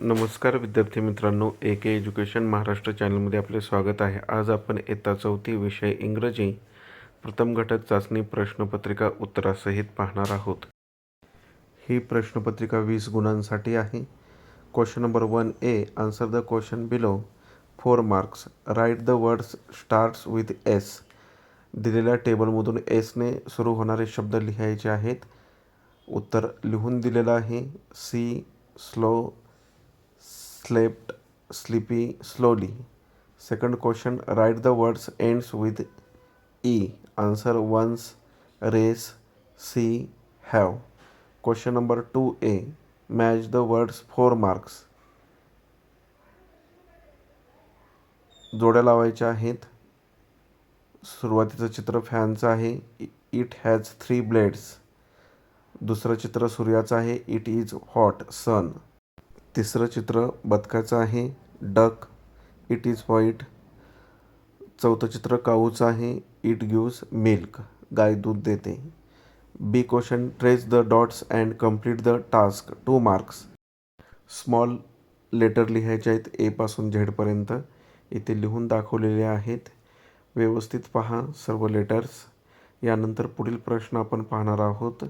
नमस्कार विद्यार्थी मित्रांनो ए के एज्युकेशन महाराष्ट्र चॅनलमध्ये आपले स्वागत आहे. आज आपण इयत्ता चौथी विषय इंग्रजी प्रथम घटक चाचणी प्रश्नपत्रिका उत्तरासहित पाहणार आहोत. ही प्रश्नपत्रिका वीस गुणांसाठी आहे. Question number one A answer the question below four marks write the words starts with S दिलेल्या टेबलमधून एसने सुरू होणारे शब्द लिहायचे आहेत. उत्तर लिहून दिलेलं आहे. C slow slept, sleepy, slowly. Second question write the words ends with E. Answer once, race, see, have. Question number 2a match the words 4 marks. जोड्या लावायच्या आहेत सुरुवातीचं चित्र फॅनचं आहे इट हॅज थ्री ब्लेड्स दुसरं चित्र सूर्याचं आहे इट इज हॉट सन तिसरं चित्र बदकाचं आहे. Duck it is white. चौथं चित्र काऊचं आहे. इट गिव्ज मिल्क गाय दूध देते. B question trace the dots and complete the task. Two marks. Small letter लिहायचे आहेत. एपासून झेडपर्यंत इथे लिहून दाखवलेले आहेत. व्यवस्थित पहा सर्व लेटर्स. यानंतर पुढील प्रश्न आपण पाहणार आहोत.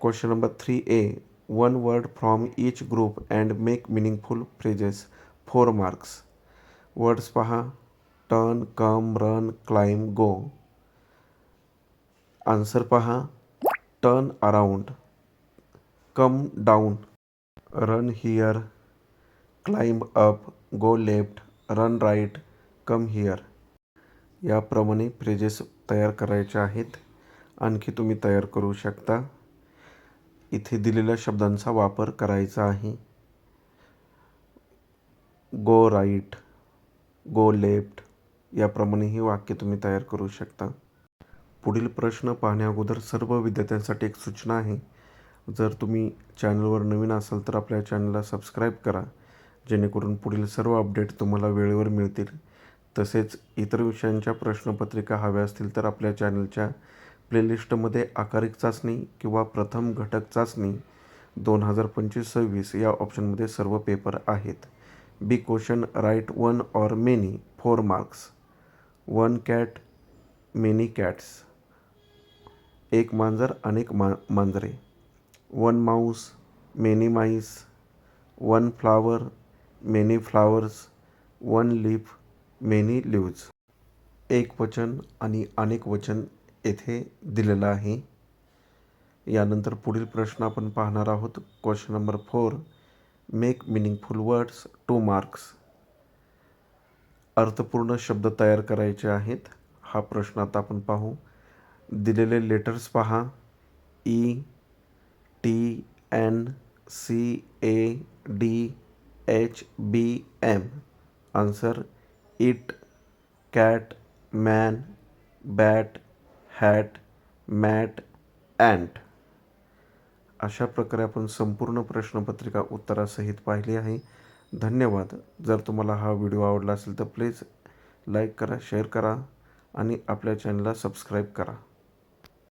Question number three A. One word from each group and make meaningful phrases four marks words पहा turn come run climb go answer पहा turn around come down run here climb up go left run right come here याप्रमाणे phrases तयार करायचे आहेत. आणखी तुम्ही तयार करू शकता. इथे दिलेल्या शब्दांचा वापर करायचा आहे. गो राईट गो लेफ्ट याप्रमाणे ही वाक्य तुम्ही तयार करू शकता. पुढील प्रश्न पाहण्याअगोदर सर्व विद्यार्थ्यांसाठी एक सूचना आहे. जर तुम्ही चॅनलवर नवीन असाल तर आपल्या चॅनलला सबस्क्राईब करा जेणेकरून पुढील सर्व अपडेट तुम्हाला वेळेवर मिळतील. तसेच इतर विषयांच्या प्रश्नपत्रिका हव्या असतील तर आपल्या चॅनलच्या प्लेलिस्टमध्ये आकारिक चाचणी किंवा प्रथम घटक चाचणी दोन हजार पंचवीस सव्वीस या ऑप्शनमध्ये सर्व पेपर आहेत. B question write one or many four marks. One cat many cats. एक मांजर अनेक मा मांजरे. One mouse many mice. One flower many flowers. One leaf many leaves. एक वचन आणि अनेक वचन येथे दिलेला आहे. यानंतर पुढील प्रश्न आपण पाहणार आहोत. Question number four make meaningful words two marks अर्थपूर्ण शब्द तयार करायचे आहेत. हा प्रश्न आता आपण पाहू. दिलेले लेटर्स पहा. E T N C A D H B M answer eat cat man bat hat mat ant. अशा प्रकारे आपण संपूर्ण प्रश्नपत्रिका उत्तरासहित पाहिली आहे. धन्यवाद. जर तुम्हाला हा व्हिडिओ आवडला असेल तर प्लीज लाईक करा शेअर करा आणि आपल्या चॅनलला सबस्क्राईब करा.